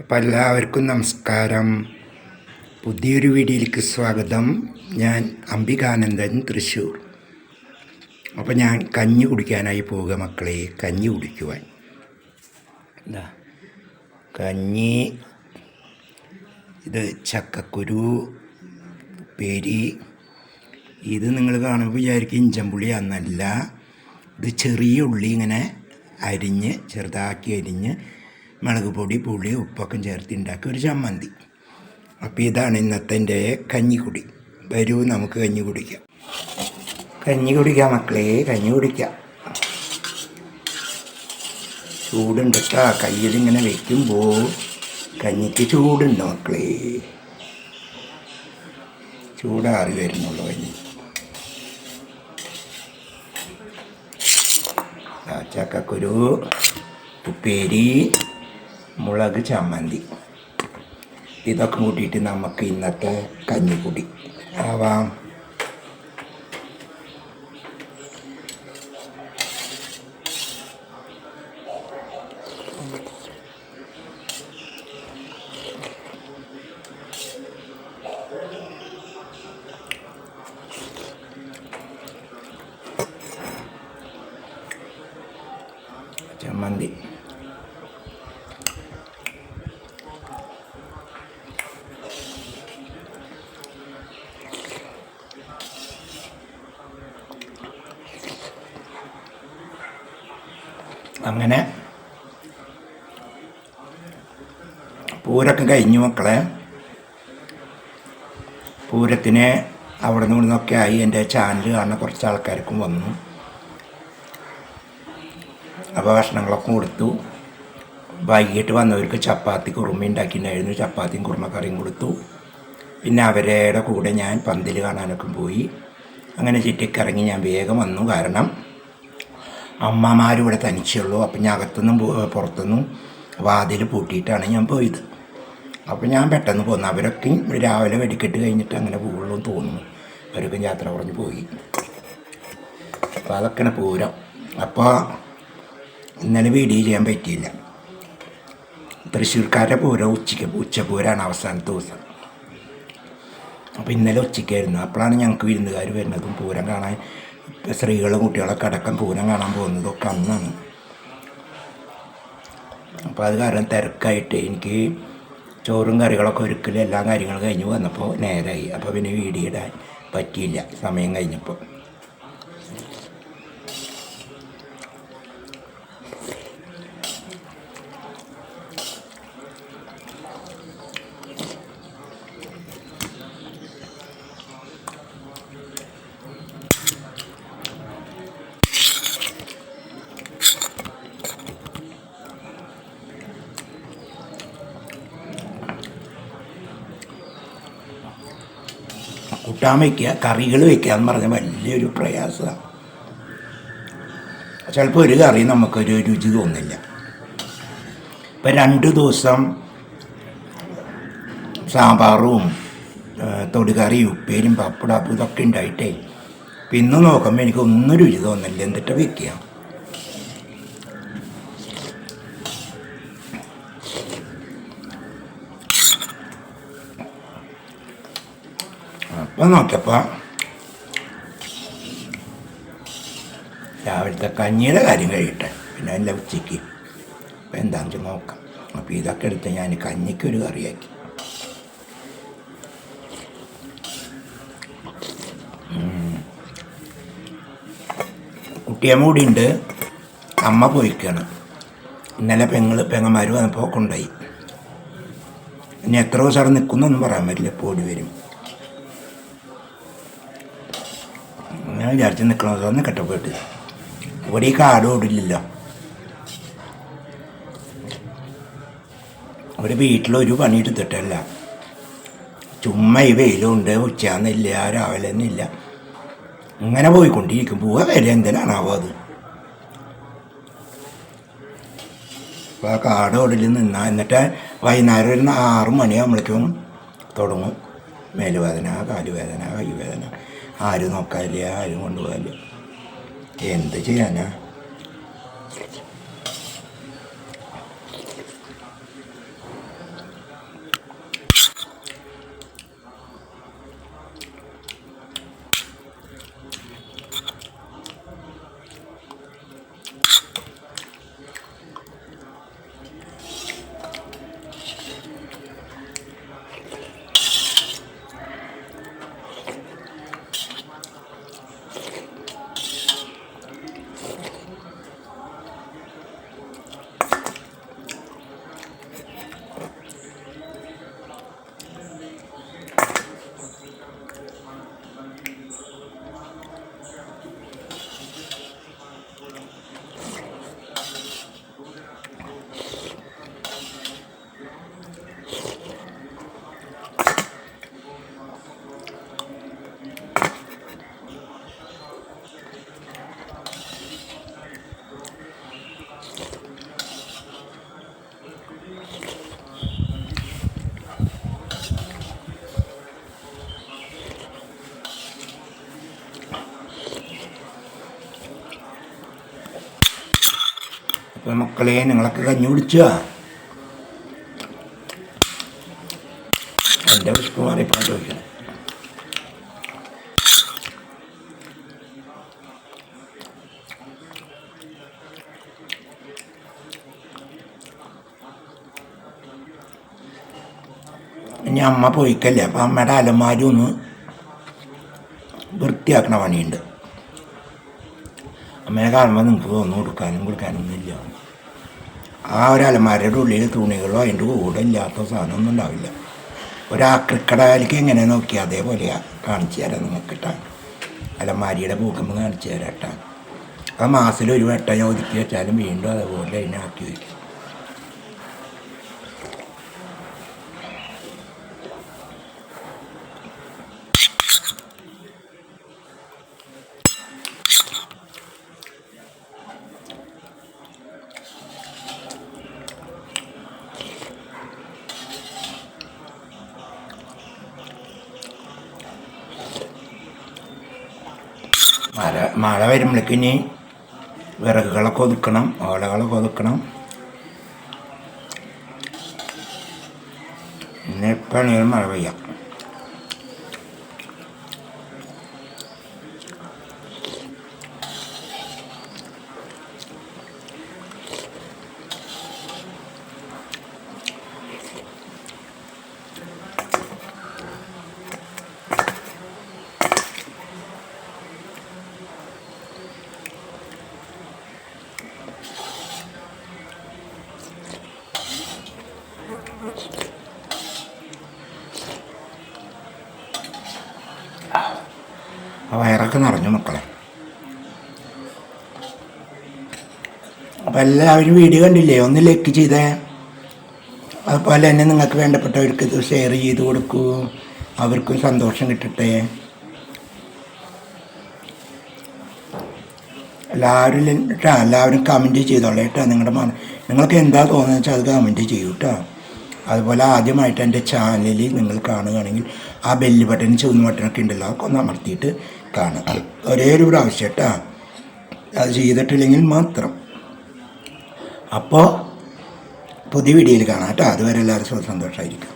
അപ്പം എല്ലാവർക്കും നമസ്കാരം. പുതിയൊരു വീഡിയോയിലേക്ക് സ്വാഗതം. ഞാൻ അംബികാനന്ദൻ തൃശ്ശൂർ. അപ്പോൾ ഞാൻ കഞ്ഞി കുടിക്കാനായി പോവുക മക്കളെ കഞ്ഞി കുടിക്കുവാൻ. എന്താ കഞ്ഞി ഇത് ചക്കക്കുരു പേരി ഇത് നിങ്ങൾ കാണുമ്പോൾ വിചാരിക്കും ഇഞ്ചമ്പുളിയാന്നല്ല ഇത് ചെറിയ ഉള്ളി ഇങ്ങനെ അരിഞ്ഞ് ചെറുതാക്കി അരിഞ്ഞ് മുളക് പൊടി പുളി ഉപ്പൊക്കെ ചേർത്ത് ഉണ്ടാക്കിയ ഒരു ചമ്മന്തി. അപ്പോൾ ഇതാണ് ഇന്നത്തെ കഞ്ഞിക്കുടി. വരൂ നമുക്ക് കഞ്ഞി കുടിക്കാം. കഞ്ഞി കുടിക്കാം മക്കളെ കഞ്ഞി കുടിക്കാം. ചൂടുണ്ട് കേട്ടോ കയ്യിലിങ്ങനെ വെക്കുമ്പോൾ കഞ്ഞിക്ക് ചൂടുണ്ട് മക്കളെ? ചൂടാറി വരുന്നുള്ളൂ കഞ്ഞി. ചക്കക്കുരു ഉപ്പേരി മുളക് ചമ്മന്തി. ഇതൊക്കെ കൂട്ടിയിട്ട് നമുക്ക് ഇന്നത്തെ കഞ്ഞിക്കുടി ആവാം. ചമ്മന്തി. അങ്ങനെ പൂരൊക്കെ കഴിഞ്ഞു മക്കളെ. പൂരത്തിന് അവിടെ നിന്ന് ഇവിടുന്നൊക്കെ ആയി എന്റെ ചാനൽ കാണുന്ന കുറച്ച് ആൾക്കാർക്കും വന്നു. അപ്പോൾ ഭക്ഷണങ്ങളൊക്കെ കൊടുത്തു. വൈകിട്ട് വന്നവർക്ക് ചപ്പാത്തി കുറുമ ഉണ്ടാക്കിയിട്ടുണ്ടായിരുന്നു. ചപ്പാത്തിയും കുറുമക്കറിയും കൊടുത്തു. പിന്നെ അവരുടെ കൂടെ ഞാൻ പന്തിൽ കാണാനൊക്കെ പോയി. അങ്ങനെ ചുറ്റിക്കിറങ്ങി ഞാൻ വേഗം വന്നു. കാരണം അമ്മമാരും ഇവിടെ തനിച്ചുള്ളൂ അപ്പം ഞാൻ അകത്തുനിന്നും പുറത്തുനിന്നും വാതിൽ പൂട്ടിയിട്ടാണ് ഞാൻ പോയത്. അപ്പോൾ ഞാൻ പെട്ടെന്ന് പോന്നു. അവരൊക്കെ രാവിലെ വെടിക്കെട്ട് കഴിഞ്ഞിട്ട് അങ്ങനെ പോകുള്ളൂ തോന്നുന്നു. അവരൊക്കെ യാത്ര കുറഞ്ഞ് പോയി. അപ്പോൾ അതൊക്കെയാണ് പൂരം. അപ്പോൾ ഇന്നലെ വീഡിയോ ചെയ്യാൻ പറ്റിയില്ല. തൃശ്ശൂർക്കാരുടെ പൂരം ഉച്ചയ്ക്ക് ഉച്ചപൂരാണ് അവസാനത്തെ ദിവസം. അപ്പോൾ ഇന്നലെ ഉച്ചയ്ക്കായിരുന്നു. അപ്പോഴാണ് ഞങ്ങൾക്ക് വിരുന്നുകാർ വരുന്നതും പൂരം കാണാൻ സ്ത്രീകളും കുട്ടികളൊക്കെ അടക്കം പൂരം കാണാൻ പോകുന്നതൊക്കെ അന്നാണ്. അപ്പോൾ അത് കാരണം തിരക്കായിട്ട് എനിക്ക് ചോറും കറികളൊക്കെ ഒരുക്കലും എല്ലാ കാര്യങ്ങളും കഴിഞ്ഞ് വന്നപ്പോൾ നേരമായി അപ്പോൾ പിന്നെ വീഡിയോ ഇടാൻ പറ്റിയില്ല. സമയം കഴിഞ്ഞപ്പോൾ കൂട്ടാൻ വയ്ക്കുക കറികൾ വയ്ക്കുക എന്ന് പറഞ്ഞാൽ വലിയൊരു പ്രയാസമാണ്. ചിലപ്പോൾ ഒരു കറി നമുക്കൊരു രുചി തോന്നില്ല. ഇപ്പം രണ്ട് ദിവസം സാമ്പാറും തൊടുകറിയും ഉപ്പേരും പപ്പടം ഇതൊക്കെ ഉണ്ടായിട്ടേ പിന്നെ നോക്കുമ്പോൾ എനിക്ക് ഒന്നും രുചി തോന്നില്ല. എന്നിട്ട് വെക്കുക? അപ്പം നോക്കിയപ്പോൾ രാവിലത്തെ കഞ്ഞിയുടെ കാര്യം കഴിയട്ടെ പിന്നെ എന്റെ ഉച്ചയ്ക്ക് അപ്പം എന്താണെന്ന് നോക്കാം. അപ്പോൾ ഇതൊക്കെ എടുത്ത് ഞാൻ കഞ്ഞിക്ക് ഒരു കറിയാക്കി. കുട്ടിയമ്മ കൂടി ഉണ്ട് അമ്മ പോയിക്കാണ്. ഇന്നലെ പെങ്ങൾ പെങ്ങന്മാർ വന്നപ്പോൾ കൊണ്ടുപോയി. ഇനി എത്ര ദിവസം അവിടെ നിൽക്കുന്നൊന്നും പറയാൻ പറ്റില്ല. പോടി വരും. ഞാൻ വിചാരിച്ച് നിൽക്കണോ എന്ന് കെട്ടപ്പെട്ട് ഇവിടെ ഈ കാട് ഓടില്ലല്ലോ ഒരു വീട്ടിലൊരു പണി എടുത്തിട്ടല്ല. ചുമ്മാ ഈ വെയിലുണ്ട് ഉച്ചയാന്നില്ല രാവിലെ ഒന്നുമില്ല ഇങ്ങനെ പോയിക്കൊണ്ടിരിക്കും. പോവാ വരെ എന്തിനാണാവോ അത്? അപ്പോൾ ആ കാട് ഓടിൽ നിന്നാ എന്നിട്ട് വൈകുന്നേരം ഒരു ആറ് മണിയാകുമ്പോഴേക്കും തുടങ്ങും. മേലുവേദന കാലുവേദന കൈവേദന ആരും നോക്കാനില്ല ആരും കൊണ്ടുപോകാനില്ല. എന്ത് ചെയ്യാനാ? മക്കളെ നിങ്ങളൊക്കെ കഞ്ഞി കുടിച്ചോ? എന്റെ വിഷ്ണു മാറിയപ്പോൾ ചോദിക്കണം. ഇനി അമ്മ പോയിക്കല്ലേ അപ്പം അമ്മയുടെ അലമാരി ഒന്ന് വൃത്തിയാക്കണ പണിയുണ്ട്. അമ്മയെ കാണുമ്പോൾ നിങ്ങൾക്ക് തോന്നും കൊടുക്കാനും കൊടുക്കാനൊന്നുമില്ല ആ ഒരു അലമാരയുടെ ഉള്ളിൽ തുണികളോ അതിന്റെ കൂടെ ഇല്ലാത്ത സാധനമൊന്നും ഉണ്ടാവില്ല. ഒരാക്രിക്കടയിലേക്ക് എങ്ങനെ നോക്കി അതേപോലെ കാണിച്ചു തരാം നിങ്ങൾക്ക് കിട്ടാൻ അലമാരിയുടെ ഭൂകമ്പം കാണിച്ചു തരാം കേട്ടാ ആ മാസത്തിൽ ഒരു വട്ടം ഞാൻ ഒതുക്കി വെച്ചാലും വീണ്ടും അതേപോലെ അതിനെ ആക്കി വയ്ക്കും. മഴ മഴ വരുമ്പോഴേക്ക് ഇനി വിറകുകളൊക്കെ ഒതുക്കണം ഓലകളൊക്കെ ഒതുക്കണം. എപ്പോഴാണെങ്കിലും മഴ പെയ്യാം. ആ വയറൊക്കെ നിറഞ്ഞു മക്കളെ. അപ്പം എല്ലാവരും വീഡിയോ കണ്ടില്ലേ? ഒന്ന് ലൈക്ക് ചെയ്തേ. അതുപോലെ തന്നെ നിങ്ങൾക്ക് വേണ്ടപ്പെട്ടവർക്ക് ഇത് ഷെയർ ചെയ്ത് കൊടുക്കൂ. അവർക്കും സന്തോഷം കിട്ടട്ടെ. എല്ലാവരും കേട്ടോ എല്ലാവരും കമന്റ് ചെയ്തോളൂ കേട്ടോ. നിങ്ങളുടെ മന നിങ്ങൾക്ക് എന്താ തോന്നുന്നത് വെച്ചാൽ അത് കമന്റ് ചെയ്യൂ കേട്ടോ അതുപോലെ ആദ്യമായിട്ട് എന്റെ ചാനലിൽ നിങ്ങൾ കാണുകയാണെങ്കിൽ ആ ബെല്ല് ബട്ടൺ ചുവന്ന ബട്ടണൊക്കെ ഉണ്ടല്ലോ അതൊക്കെ ഒന്ന് അമർത്തിയിട്ട് കാണുക. ഒരേ ഒരു പ്രാവശ്യം കേട്ടാ അത് ചെയ്തിട്ടില്ലെങ്കിൽ മാത്രം. അപ്പോൾ പുതിയ വീഡിയോയിൽ കാണാം കേട്ടോ അതുവരെ എല്ലാവരും സന്തോഷമായിരിക്കും